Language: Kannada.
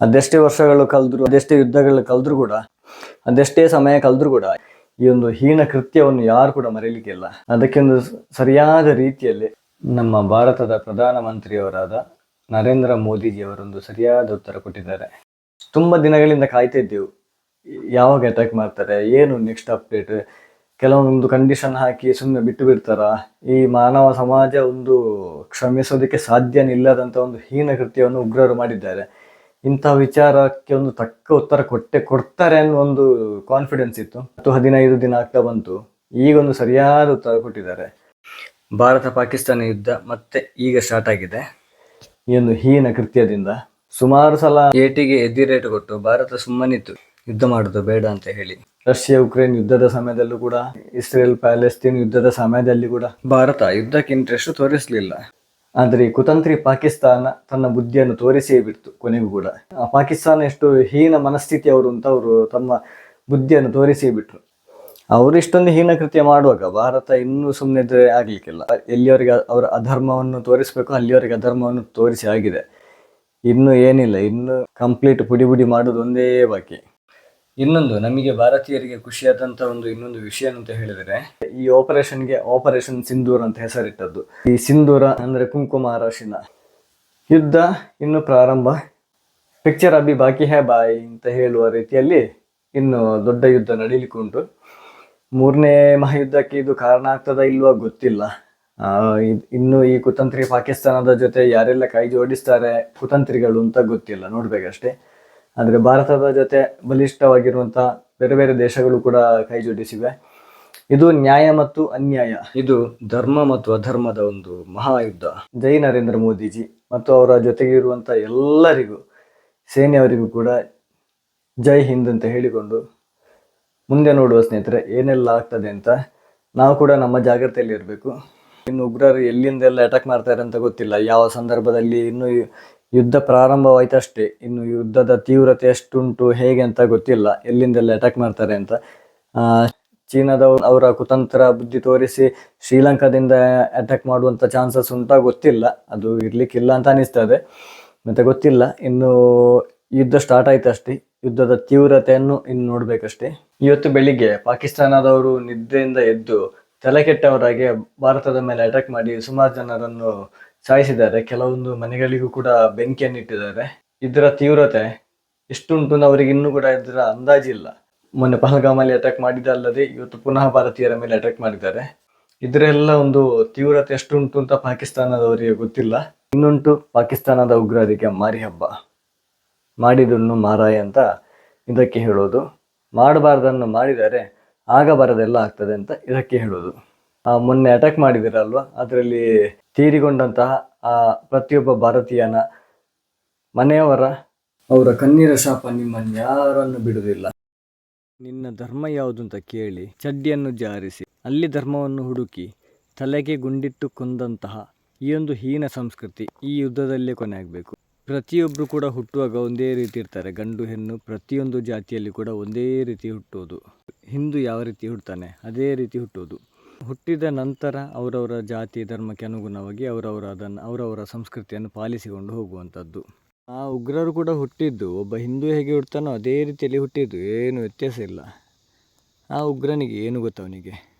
ಅದೆಷ್ಟೇ ವರ್ಷಗಳು ಕಳೆದ್ರು ಅದೆಷ್ಟೇ ಯುದ್ಧಗಳು ಕಳೆದ್ರು ಕೂಡ, ಅದೆಷ್ಟೇ ಸಮಯ ಕಳೆದ್ರು ಕೂಡ ಈ ಒಂದು ಹೀನ ಕೃತ್ಯವನ್ನು ಯಾರು ಕೂಡ ಮರೆಯಲಿಕ್ಕಿಲ್ಲ ಅದಕ್ಕೆ ಒಂದು ಸರಿಯಾದ ರೀತಿಯಲ್ಲಿ ನಮ್ಮ ಭಾರತದ ಪ್ರಧಾನಮಂತ್ರಿಯವರಾದ ನರೇಂದ್ರ ಮೋದಿಜಿಯವರೊಂದು ಸರಿಯಾದ ಉತ್ತರ ಕೊಟ್ಟಿದ್ದಾರೆ. ತುಂಬಾ ದಿನಗಳಿಂದ ಕಾಯ್ತಾ ಇದ್ದೆವು. ಯಾವಾಗ ಅಟ್ಯಾಕ್ ಮಾಡ್ತಾರೆ, ಏನು ನೆಕ್ಸ್ಟ್ ಅಪ್ಡೇಟ್ ಕೆಲವೊಂದು ಕಂಡೀಷನ್ ಹಾಕಿ ಸುಮ್ಮನೆ ಬಿಟ್ಟು ಬಿಡ್ತಾರ? ಈ ಮಾನವ ಸಮಾಜ ಒಂದು ಕ್ಷಮಿಸೋದಕ್ಕೆ ಸಾಧ್ಯನೇ ಇಲ್ಲದಂತ ಒಂದು ಹೀನ ಕೃತ್ಯವನ್ನು ಉಗ್ರರು ಮಾಡಿದ್ದಾರೆ. ಇಂಥ ವಿಚಾರಕ್ಕೆ ಒಂದು ತಕ್ಕ ಉತ್ತರ ಕೊಟ್ಟೆ ಕೊಡ್ತಾರೆ ಅನ್ನೋ ಒಂದು ಕಾನ್ಫಿಡೆನ್ಸ್ ಇತ್ತು. ಹತ್ತು ಹದಿನೈದು ದಿನ ಆಗ್ತಾ ಬಂತು. ಈಗೊಂದು ಸರಿಯಾದ ಉತ್ತರ ಕೊಟ್ಟಿದ್ದಾರೆ. ಭಾರತ ಪಾಕಿಸ್ತಾನ ಯುದ್ಧ ಮತ್ತೆ ಈಗ ಸ್ಟಾರ್ಟ್ ಆಗಿದೆ. ಈ ಒಂದು ಹೀನ ಕೃತ್ಯದಿಂದ ಸುಮಾರು ಸಲ ಏಟಿಗೆ ಎದಿರೇಟು ಕೊಟ್ಟು ಭಾರತ ಸುಮ್ಮನಿತ್ತು. ಯುದ್ಧ ಮಾಡುದು ಬೇಡ ಅಂತ ಹೇಳಿ. ರಷ್ಯಾ, ಉಕ್ರೇನ್ ಯುದ್ಧದ ಸಮಯದಲ್ಲೂ ಕೂಡ, ಇಸ್ರೇಲ್, ಪ್ಯಾಲೆಸ್ತೀನ್ ಯುದ್ಧದ ಸಮಯದಲ್ಲಿ ಕೂಡ ಭಾರತ ಯುದ್ಧಕ್ಕೆ ಇಂಟ್ರೆಸ್ಟ್ ತೋರಿಸಲಿಲ್ಲ. ಆದರೆ ಕುತಂತ್ರಿ ಪಾಕಿಸ್ತಾನ ತನ್ನ ಬುದ್ಧಿಯನ್ನು ತೋರಿಸಿಯೇ ಬಿಡ್ತು ಕೊನೆಗೂ ಕೂಡ. ಪಾಕಿಸ್ತಾನ ಎಷ್ಟು ಹೀನ ಮನಸ್ಥಿತಿ ಅವರು ಅಂತ ಅವರು ತಮ್ಮ ಬುದ್ಧಿಯನ್ನು ತೋರಿಸಿಯೇ ಬಿಟ್ರು. ಅವರು ಇಷ್ಟೊಂದು ಹೀನ ಕೃತ್ಯ ಮಾಡುವಾಗ ಭಾರತ ಇನ್ನೂ ಸುಮ್ಮನೆ ಆಗಲಿಕ್ಕಿಲ್ಲ. ಎಲ್ಲಿಯವರಿಗೆ ಅವರ ಅಧರ್ಮವನ್ನು ತೋರಿಸ್ಬೇಕು ಅಲ್ಲಿಯವರಿಗೆ ಅಧರ್ಮವನ್ನು ತೋರಿಸಿ ಆಗಿದೆ. ಇನ್ನು ಏನಿಲ್ಲ, ಇನ್ನು ಕಂಪ್ಲೀಟ್ ಪುಡಿ ಪುಡಿ ಮಾಡೋದು ಒಂದೇ ಬಾಕಿ. ಇನ್ನೊಂದು, ನಮಗೆ ಭಾರತೀಯರಿಗೆ ಖುಷಿಯಾದಂತ ಒಂದು ಇನ್ನೊಂದು ವಿಷಯ ಅಂತ ಹೇಳಿದರೆ, ಈ ಆಪರೇಷನ್ಗೆ ಆಪರೇಷನ್ ಸಿಂಧೂರ್ ಅಂತ ಹೆಸರಿಟ್ಟದ್ದು. ಈ ಸಿಂಧೂರ ಅಂದ್ರೆ ಕುಂಕುಮ ಅರಶಿನ. ಯುದ್ಧ ಇನ್ನು ಪ್ರಾರಂಭ. ಪಿಕ್ಚರ್ ಅಭಿ ಬಾಕಿ ಹೇ ಬಾಯ್ ಅಂತ ಹೇಳುವ ರೀತಿಯಲ್ಲಿ ಇನ್ನು ದೊಡ್ಡ ಯುದ್ಧ ನಡೀಲಿಕ್ಕೆ ಉಂಟು. ಮೂರನೇ ಮಹಾಯುದ್ಧಕ್ಕೆ ಇದು ಕಾರಣ ಆಗ್ತದ ಇಲ್ವಾ ಗೊತ್ತಿಲ್ಲ. ಇನ್ನು ಈ ಕುತಂತ್ರಿ ಪಾಕಿಸ್ತಾನದ ಜೊತೆ ಯಾರೆಲ್ಲ ಕೈ ಜೋಡಿಸ್ತಾರೆ ಕುತಂತ್ರಿಗಳು ಅಂತ ಗೊತ್ತಿಲ್ಲ, ನೋಡ್ಬೇಕಷ್ಟೇ. ಆದ್ರೆ ಭಾರತದ ಜೊತೆ ಬಲಿಷ್ಠವಾಗಿರುವಂಥ ಬೇರೆ ಬೇರೆ ದೇಶಗಳು ಕೂಡ ಕೈ ಜೋಡಿಸಿವೆ. ಇದು ನ್ಯಾಯ ಮತ್ತು ಅನ್ಯಾಯ. ಇದು ಧರ್ಮ ಮತ್ತು ಅಧರ್ಮದ ಒಂದು ಮಹಾಯುದ್ಧ. ಜೈ ನರೇಂದ್ರ ಮೋದಿಜಿ ಮತ್ತು ಅವರ ಜೊತೆಗೆ ಇರುವಂತ ಎಲ್ಲರಿಗೂ ಸೇನೆಯವರಿಗೂ ಕೂಡ ಜೈ ಹಿಂದ್ ಅಂತ ಹೇಳಿಕೊಂಡು ಮುಂದೆ ನೋಡುವ ಸ್ನೇಹಿತರೆ ಏನೆಲ್ಲ ಆಗ್ತದೆ ಅಂತ ನಾವು ಕೂಡ ನಮ್ಮ ಜಾಗ್ರತೆಯಲ್ಲಿ ಇರಬೇಕು. ಇನ್ನು ಉಗ್ರರು ಎಲ್ಲಿಂದೆಲ್ಲ ಅಟ್ಯಾಕ್ ಮಾಡ್ತಾರೆ ಅಂತ ಗೊತ್ತಿಲ್ಲ. ಯಾವ ಸಂದರ್ಭದಲ್ಲಿ ಇನ್ನು ಯುದ್ಧ ಪ್ರಾರಂಭವಾಯ್ತಷ್ಟೇ. ಇನ್ನು ಯುದ್ಧದ ತೀವ್ರತೆ ಎಷ್ಟುಂಟು ಹೇಗೆ ಅಂತ ಗೊತ್ತಿಲ್ಲ. ಎಲ್ಲಿಂದೆಲ್ಲ ಅಟ್ಯಾಕ್ ಮಾಡ್ತಾರೆ ಅಂತ. ಚೀನಾದವರು ಅವರ ಕುತಂತ್ರ ಬುದ್ಧಿ ತೋರಿಸಿ ಶ್ರೀಲಂಕಾದಿಂದ ಅಟ್ಯಾಕ್ ಮಾಡುವಂಥ ಚಾನ್ಸಸ್ ಉಂಟಾ ಗೊತ್ತಿಲ್ಲ. ಅದು ಇರಲಿಕ್ಕಿಲ್ಲ ಅಂತ ಅನಿಸ್ತದೆ. ಮತ್ತೆ ಗೊತ್ತಿಲ್ಲ. ಇನ್ನು ಯುದ್ಧ ಸ್ಟಾರ್ಟ್ ಆಯ್ತಷ್ಟೇ. ಯುದ್ಧದ ತೀವ್ರತೆಯನ್ನು ಇನ್ನು ನೋಡಬೇಕಷ್ಟೇ. ಇವತ್ತು ಬೆಳಿಗ್ಗೆ ಪಾಕಿಸ್ತಾನದವರು ನಿದ್ದೆಯಿಂದ ಎದ್ದು ತಲೆ ಕೆಟ್ಟವರಾಗಿ ಭಾರತದ ಮೇಲೆ ಅಟ್ಯಾಕ್ ಮಾಡಿ ಸುಮಾರು ಜನರನ್ನು ಸಾಯಿಸಿದ್ದಾರೆ. ಕೆಲವೊಂದು ಮನೆಗಳಿಗೂ ಕೂಡ ಬೆಂಕಿಯನ್ನು ಇಟ್ಟಿದ್ದಾರೆ. ಇದರ ತೀವ್ರತೆ ಎಷ್ಟುಂಟು ಅವರಿಗೆ ಇನ್ನೂ ಕೂಡ ಇದರ ಅಂದಾಜಿಲ್ಲ ಮೊನ್ನೆ ಪಹಲ್ಗಾಮಲ್ಲಿ ಅಟ್ಯಾಕ್ ಮಾಡಿದಲ್ಲದೆ ಇವತ್ತು ಪುನಃ ಭಾರತೀಯರ ಮೇಲೆ ಅಟ್ಯಾಕ್ ಮಾಡಿದ್ದಾರೆ. ಇದರೆಲ್ಲ ಒಂದು ತೀವ್ರತೆ ಎಷ್ಟುಂಟು ಅಂತ ಪಾಕಿಸ್ತಾನದವರಿಗೆ ಗೊತ್ತಿಲ್ಲ. ಇನ್ನುಂಟು ಪಾಕಿಸ್ತಾನದ ಉಗ್ರರಿಗೆ ಮಾರಿ ಹಬ್ಬ. ಮಾಡಿದನ್ನು ಮಾರಾಯ ಅಂತ ಇದಕ್ಕೆ ಹೇಳೋದು. ಮಾಡಬಾರ್ದನ್ನು ಮಾಡಿದರೆ ಆಗಬಾರದೆಲ್ಲ ಆಗ್ತದೆ ಅಂತ ಇದಕ್ಕೆ ಹೇಳೋದು. ಮೊನ್ನೆ ಅಟ್ಯಾಕ್ ಮಾಡಿದಿರಲ್ವಾ ಅದರಲ್ಲಿ ತೀರಿಗೊಂಡಂತಹ, ಆ, ಪ್ರತಿಯೊಬ್ಬ ಭಾರತೀಯನ ಮನೆಯವರ, ಅವರ ಕಣ್ಣೀರ ಶಾಪ ನಿಮ್ಮನ್ನು ಯಾರನ್ನು ಬಿಡುವುದಿಲ್ಲ. ನಿನ್ನ ಧರ್ಮ ಯಾವುದು ಅಂತ ಕೇಳಿ ಚಡ್ಡಿಯನ್ನು ಜಾರಿಸಿ, ಅಲ್ಲಿ ಧರ್ಮವನ್ನು ಹುಡುಕಿ, ತಲೆಗೆ ಗುಂಡಿಟ್ಟು ಕೊಂದಂತಹ ಈ ಒಂದು ಹೀನ ಸಂಸ್ಕೃತಿ ಈ ಯುದ್ಧದಲ್ಲೇ ಕೊನೆ ಆಗಬೇಕು ಪ್ರತಿಯೊಬ್ಬರು ಕೂಡ ಹುಟ್ಟುವಾಗ ಒಂದೇ ರೀತಿ ಇರ್ತಾರೆ. ಗಂಡು, ಹೆಣ್ಣು, ಪ್ರತಿಯೊಂದು ಜಾತಿಯಲ್ಲಿ ಕೂಡ ಒಂದೇ ರೀತಿ ಹುಟ್ಟೋದು ಹಿಂದೂ ಯಾವ ರೀತಿ ಹುಟ್ಟುತ್ತಾನೆ ಅದೇ ರೀತಿ ಹುಟ್ಟೋದು ಹುಟ್ಟಿದ ನಂತರ ಅವರವರ ಜಾತಿ, ಧರ್ಮಕ್ಕೆ ಅನುಗುಣವಾಗಿ ಅವರವರ ಅದನ್ನು, ಅವರವರ ಸಂಸ್ಕೃತಿಯನ್ನು ಪಾಲಿಸಿಕೊಂಡು ಹೋಗುವಂಥದ್ದು. ಆ ಉಗ್ರರು ಕೂಡ ಹುಟ್ಟಿದ್ದು, ಒಬ್ಬ ಹಿಂದೂ ಹೇಗೆ ಹುಡ್ತಾನೋ ಅದೇ ರೀತಿಯಲ್ಲಿ ಹುಟ್ಟಿದ್ದು, ಏನು ವ್ಯತ್ಯಾಸ ಇಲ್ಲ. ಆ ಉಗ್ರನಿಗೆ ಏನು ಗೊತ್ತವನಿಗೆ